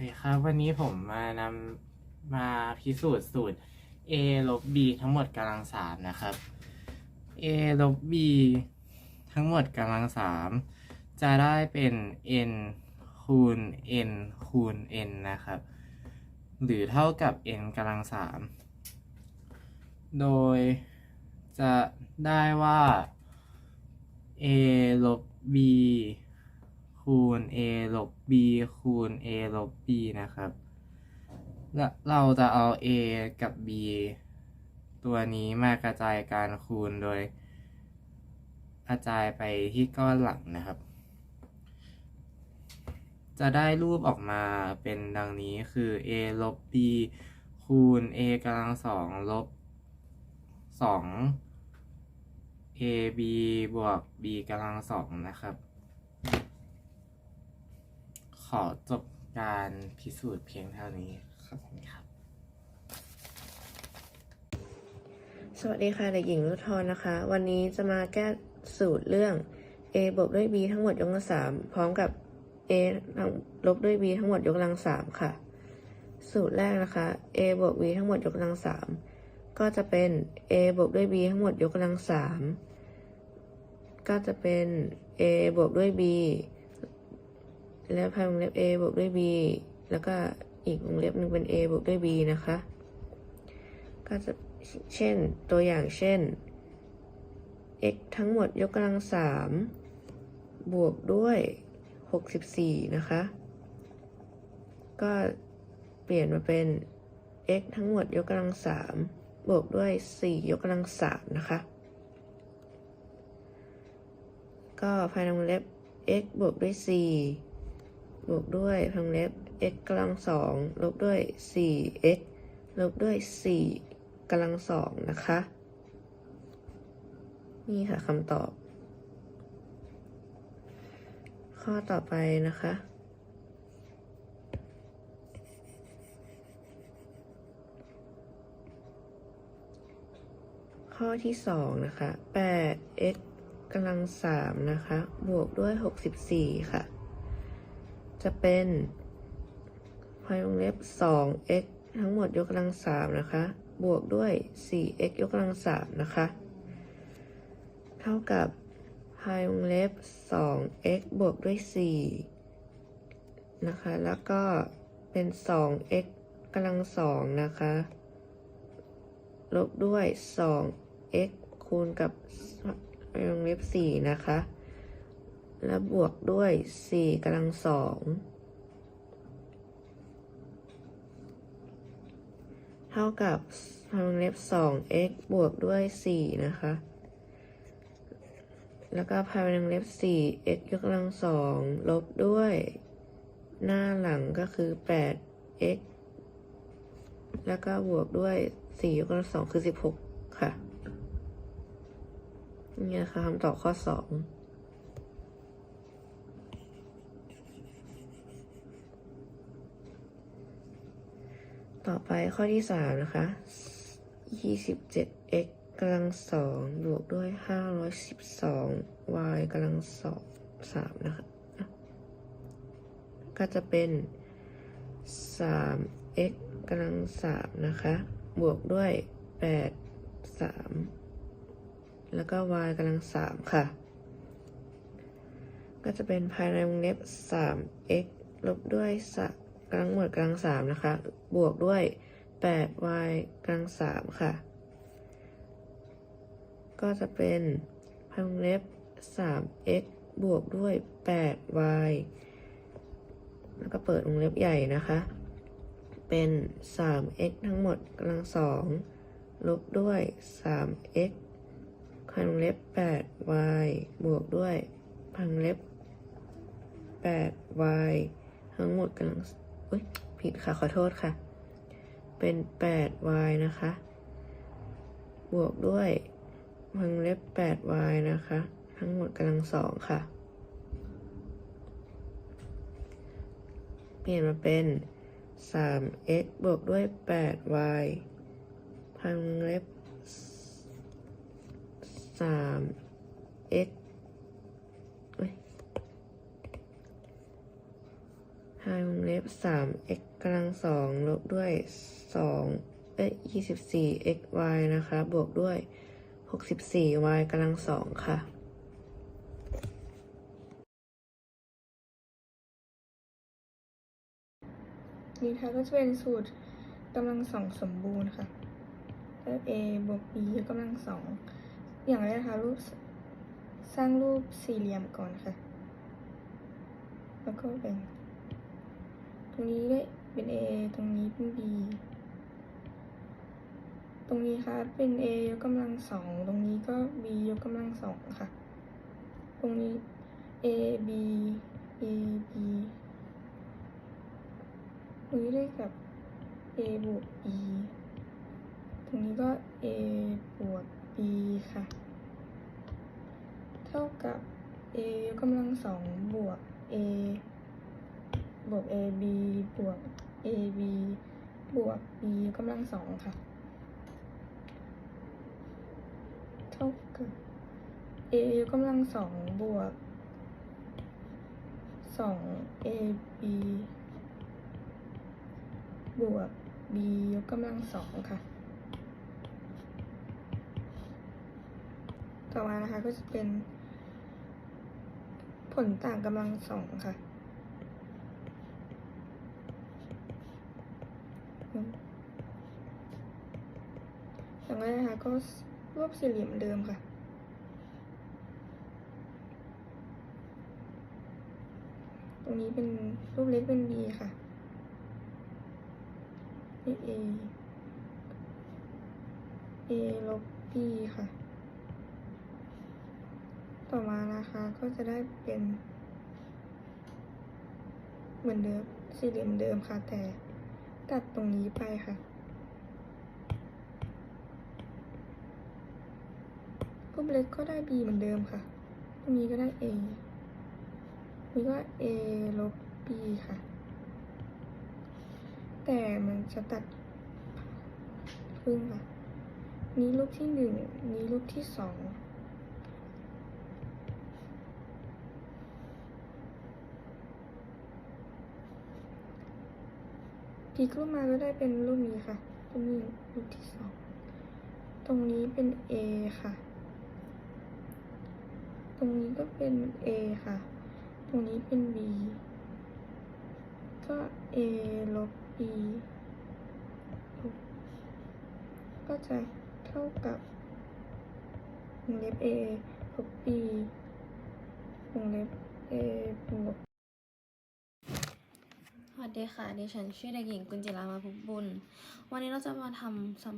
วัสดีครับ วันนี้ผมมานำมาพิสูจน์สูตร a ลบ b ทั้งหมดกำลังสามนะครับ a ลบ b ทั้งหมดกำลังสามจะได้เป็น n คูณ n คูณ n นะครับ หรือเท่ากับ n กำลังสามโดยจะได้ว่า a ลบ b คูณ a ลบ b คูณ a ลบ b นะครับและเราจะเอา a กับ b ตัวนี้มากระจายการคูณโดยกระจายไปที่ก้อนหลังนะครับ จะได้รูปออกมาเป็นดังนี้คือ a ลบ b คูณ a กำลังสองลบสอง ab บวก b กำลังสองนะครับ ขอจบการพิสูจน์เพียงเท่านี้ขอบคุณครับ สวัสดีค่ะเด็กหญิงรุทธรนะคะ วันนี้จะมาแก้สูตรเรื่อง a บวกด้วย b ทั้งหมดยกกำลังสามพร้อมกับ a ลบด้วย b ทั้งหมดยกกำลังสามค่ะ สูตรแรกนะคะ a บวก b ทั้งหมดยกกำลังสามก็จะเป็น a บวกด้วย b ทั้งหมดยกกำลังสามก็จะเป็น a บวกด้วย b แล้วพายวงเล็บ a บวกด้วย b แล้วก็อีกวงเล็บหนึ่งเป็น a บวกด้วย b นะคะ ก็จะเช่นตัวอย่างเช่น x ทั้งหมดยกกำลังสามบวกด้วยหกสิบสี่นะคะ ก็เปลี่ยนมาเป็น x ทั้งหมดยกกำลังสามบวกด้วยสี่ยกกำลังสามนะคะ ก็ภายในวงเล็บ x บวกด้วยสี่ บวกด้วยภายในวงเล็บ x กำลังสองลบด้วยสี่ x ลบด้วยสี่กำลังสองนะคะ นี่ค่ะคำตอบ ข้อต่อไปนะคะ ข้อที่สองนะคะ 8 x กำลังสามนะคะ บวกด้วย 64 ค่ะ จะเป็นพายวงเล็บ 2x ทั้งหมดยกกำลังสามนะคะ บวกด้วย 4x ยกกำลังสามนะคะ เท่ากับพายวงเล็บ 2x บวกด้วย 4 นะคะ แล้วก็เป็น 2x กำลังสองนะคะ ลบด้วย 2x คูณกับพายวงเล็บ 4 นะคะ แล้วบวกด้วย4กำลังสองเท่ากับพายวงเล็บ 2x บวกด้วย 4 นะคะ แล้วก็พายวงเล็บ 4x ยกกำลังสองลบด้วย หน้าหลังก็คือ 8x แล้วก็บวกด้วย 4 ยกกำลังสองคือ 16 ค่ะ นี่นะคะคำตอบข้อ 2 ต่อไปข้อที่สามนะคะ 27x กำลังสองบวกด้วย512 y กำลังสองสามนะคะ ก็จะเป็น 3x กำลังสามนะคะ บวกด้วย8 3แล้วก็ y กำลังสามค่ะ ก็จะเป็นภายในวงเล็บ 3x ลบด้วยสะ กำลังหมวดกำลังสามนะคะ บวกด้วย 8y กำลังสามค่ะ ก็จะเป็นภายในวงเล็บ 3x บวกด้วย 8y แล้วก็เปิดวงเล็บใหญ่นะคะ เป็น 3x ทั้งหมดกำลังสองลบด้วย 3x พันวงเล็บ 8y บวกด้วยพันวงเล็บ 8y ทั้งหมดกำลัง อุ้ยผิดค่ะขอโทษค่ะ เป็น 8y นะคะ บวกด้วยวงเล็บ 8y นะคะ ทั้งหมดกำลังสองค่ะ เปลี่ยนมาเป็น 3x บวกด้วย 8y พังเล็บ 3x 5วงเล็บ 3x กำลังสองลบด้วย 2 เอ้ย 24xy นะคะ บวกด้วย 64y กำลังสองค่ะนี่นะคะก็จะเป็นสูตรกำลังสองสมบูรณ์ค่ะรูป a บวก b กำลังสอง อย่างแรกค่ะรูปสร้างรูปสี่เหลี่ยมก่อนค่ะ แล้วก็เป็น รงนี้ได้เป็น a ตรงนี้เป็น b ตรงนี้ค่ะเป็น a ยกกำลังสอง ตรงนี้ก็ b ยกกำลังสองค่ะ ตรงนี้ a b a b ตรงนี้ได้กับ a บวก b ตรงนี้ก็ a บวก b ค่ะ เท่ากับ a ยกกำลังสองบวก a บวก a b บวก a b บวก b กำลังสองค่ะ เท่ากับ a กกำลังสองบวกสอง a b บวก b ยกกำลังสองค่ะ ต่อมานะคะก็จะเป็นผลต่างกำลังสองค่ะอืม อย่างแรกนะคะ ก็รูปสี่เหลี่ยมเดิมค่ะ ตรงนี้เป็นรูปเล็กเป็น b ค่ะนี่ a a ลบ b ค่ะ ต่อมานะคะก็จะได้เป็น เหมือนเดิมสี่เหลี่ยมเดิมค่ะแต่ตัดตรงนี้ไปค่ะ รูปเล็กก็ได้ b เหมือนเดิมค่ะตรงนี้ก็ได้ a นี่ก็ a ลบ b ค่ะ แต่มันจะตัดครึ่งค่ะ นี้รูปที่หนึ่งนี้รูปที่สองพลิกรูปมาก็ได้เป็นรูปนี้ค่ะรูปนี้รูปที่สอง ตรงนี้เป็น A ค่ะ ตรงนี้ก็เป็น A ค่ะ ตรงนี้เป็น B ก็ A ลบ B ก็จะเท่ากับวงเล็บ A ลบ B วงเล็บ A บวกสวัสดีค่ะ ดิฉันชื่อเด็กหญิงกุญจิรามาภุบุญ วันนี้เราจะมาท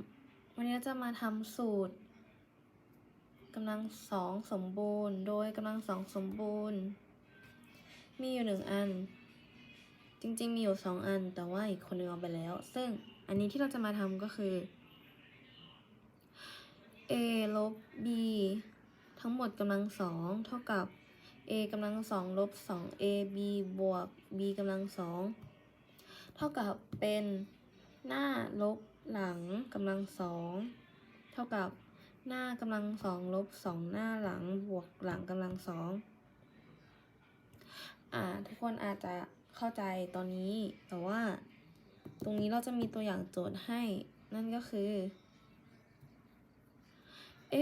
ำวันนี้เราจะมาทำสูตร กำลังสองสมบูรณ์ โดยกำลังสองสมบูรณ์ มีอยู่หนึ่งอัน จริงๆมีอยู่สองอัน แต่ว่าอีกคนนึงเอาไปแล้ว ซึ่งอันนี้ที่เราจะมาทำก็คือ a ลบ b ทั้งหมดกำลังสองเท่ากับ a กำลังสองลบสอง a b บวก b กำลังสองเท่ากับเป็นหน้าลบหลังกำลังสองเท่ากับ หน้ากำลังสองลบสองหน้าหลังบวกหลังกำลังสองอ่า ทุกคนอาจจะเข้าใจตอนนี้ แต่ว่า ตรงนี้เราจะมีตัวอย่างโจทย์ให้ นั่นก็คือ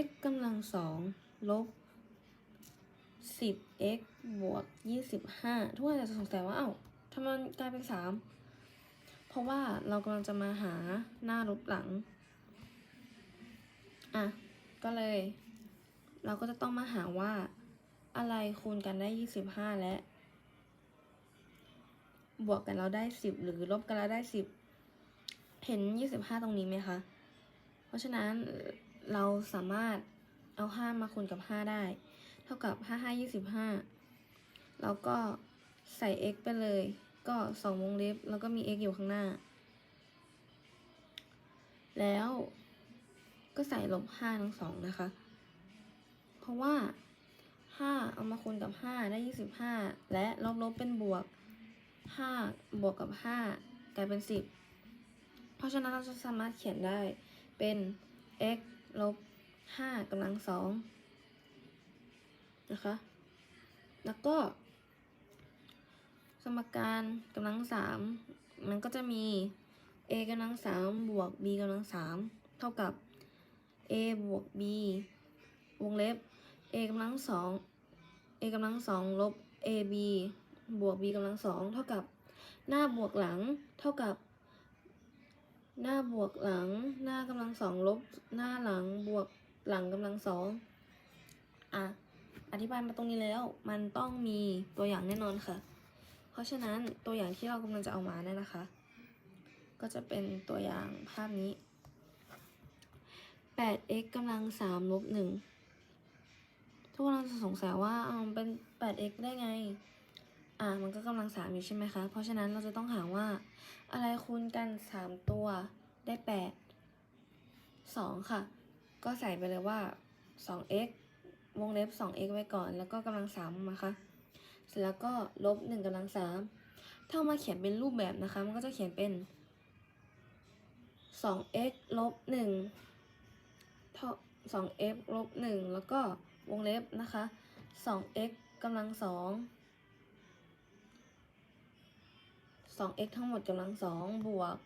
x กำลังสองลบ 10 x บวก 25 ทุกคนอาจจะสงสัยว่า เอ้าทำไมกลายเป็น 3 เพราะว่าเรากำลังจะมาหาหน้าลบหลัง อะ ก็เลย เราก็จะต้องมาหาว่าอะไรคูณกันได้25และ บวกกันเราได้10หรือลบกันเราได้10เห็น25ตรงนี้ไหมคะ เพราะฉะนั้นเราสามารถเอา5มาคูณกับ5ได้ เท่ากับ5 5 25แล้วก็ใส่ x ไปเลย ก็2วงเล็บแล้วก็มี x อยู่ข้างหน้า แล้ว ก็ใส่ลบ5ทั้งสองนะคะ เพราะว่า5เอามาคูณกับ5ได้25และลบลบเป็นบวก5บวกกับ5กลายเป็น10เพราะฉะนั้นเราจะสามารถเขียนได้เป็น x ลบ5กำลังสองนะคะ แล้วก็ สมการกำลังสามมันก็จะมี a กำลังสามบวก b กำลังสามเท่ากับ a บวก b วงเล็บ a กำลังสอง a กำลังสองลบ ab บวก b กำลังสองเท่ากับ หน้าบวกหลังเท่ากับ หน้าบวกหลัง หน้ากำลังสองลบ หน้าหลังบวกหลังกำลังสองอะ อธิบายมาตรงนี้แล้ว มันต้องมีตัวอย่างแน่นอนค่ะ เพราะฉะนั้นตัวอย่างที่เรากำลังจะเอามาเนี่ยนะคะ ก็จะเป็นตัวอย่างภาพนี้ 8x กำลัง3ลบ1ทุกคนเราจะสงสัยว่าเอาเป็น 8x ได้ไง อ่า มันก็กำลัง3อยู่ใช่ไหมคะ เพราะฉะนั้นเราจะต้องหาว่า อะไรคูณกัน3ตัวได้8 2ค่ะ ก็ใส่ไปเลยว่า 2x วงเล็บ 2x ไว้ก่อน แล้วก็กำลัง3มาค่ะเสร็จแล้วก็ลบ1กำลัง3ถ้าเอามาเขียนเป็นรูปแบบนะคะ มันก็จะเขียนเป็น 2x ลบ1เท่า 2x ลบ1แล้วก็วงเล็บนะคะ 2x กำลัง2 2x ทั้งหมดกำลัง2บวก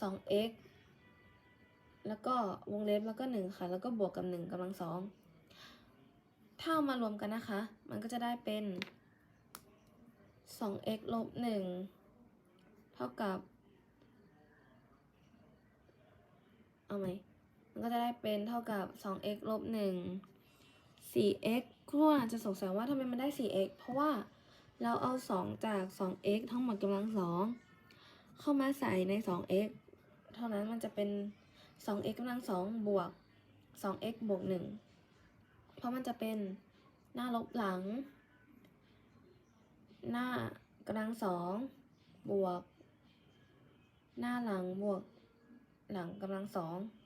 2x แล้วก็วงเล็บแล้วก็ 1 ค่ะ แล้วก็บวกกับ 1กำลัง2ถ้าเอามารวมกันนะคะ มันก็จะได้เป็น 2x ลบ1เท่ากับ เอาไหม มันก็จะได้เป็นเท่ากับ 2x ลบ1 4x คุณอาจจะสงสัยว่าทำไมมันได้ 4x เพราะว่าเราเอา 2 จาก 2x ทั้งหมดกำลัง 2 เข้ามาใส่ใน 2x เท่านั้นมันจะเป็น 2x กำลัง 2 บวก 2x บวก 1 เพราะมันจะเป็นหน้าลบหลัง หน้ากำลัง 2 บวก หน้าหลังบวก หลังกำลัง 2